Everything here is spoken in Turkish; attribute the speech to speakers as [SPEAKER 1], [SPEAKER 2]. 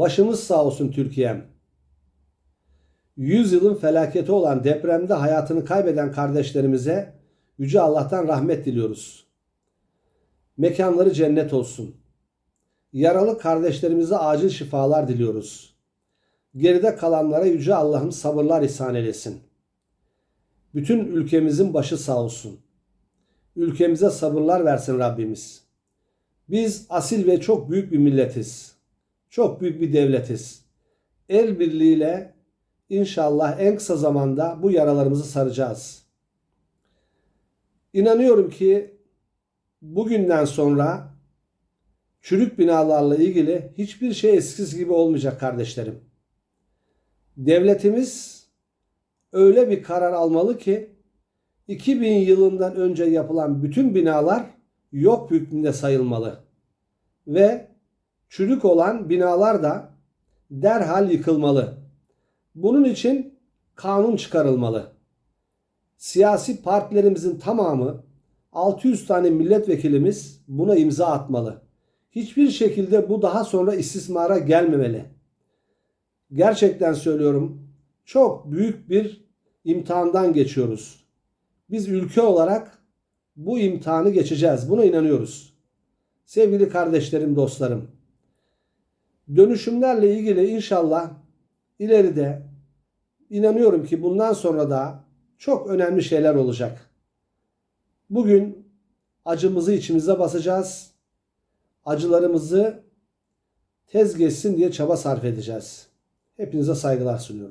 [SPEAKER 1] Başımız sağ olsun Türkiye'm. 100 yılın felaketi olan depremde hayatını kaybeden kardeşlerimize Yüce Allah'tan rahmet diliyoruz. Mekanları cennet olsun. Yaralı kardeşlerimize acil şifalar diliyoruz. Geride kalanlara Yüce Allah'ım sabırlar ihsan eylesin. Bütün ülkemizin başı sağ olsun. Ülkemize sabırlar versin Rabbimiz. Biz asil ve çok büyük bir milletiz. Çok büyük bir devletiz. El birliğiyle inşallah en kısa zamanda bu yaralarımızı saracağız. İnanıyorum ki bugünden sonra çürük binalarla ilgili hiçbir şey eskisi gibi olmayacak kardeşlerim. Devletimiz öyle bir karar almalı ki 2000 yılından önce yapılan bütün binalar yok hükmünde sayılmalı. Ve çürük olan binalar da derhal yıkılmalı. Bunun için kanun çıkarılmalı. Siyasi partilerimizin tamamı 600 tane milletvekilimiz buna imza atmalı. Hiçbir şekilde bu daha sonra istismara gelmemeli. Gerçekten söylüyorum çok büyük bir imtihandan geçiyoruz. Biz ülke olarak bu imtihanı geçeceğiz. Buna inanıyoruz. Sevgili kardeşlerim, dostlarım. Dönüşümlerle ilgili inşallah ileride inanıyorum ki bundan sonra da çok önemli şeyler olacak. Bugün acımızı içimize basacağız. Acılarımızı tez geçsin diye çaba sarf edeceğiz. Hepinize saygılar sunuyorum.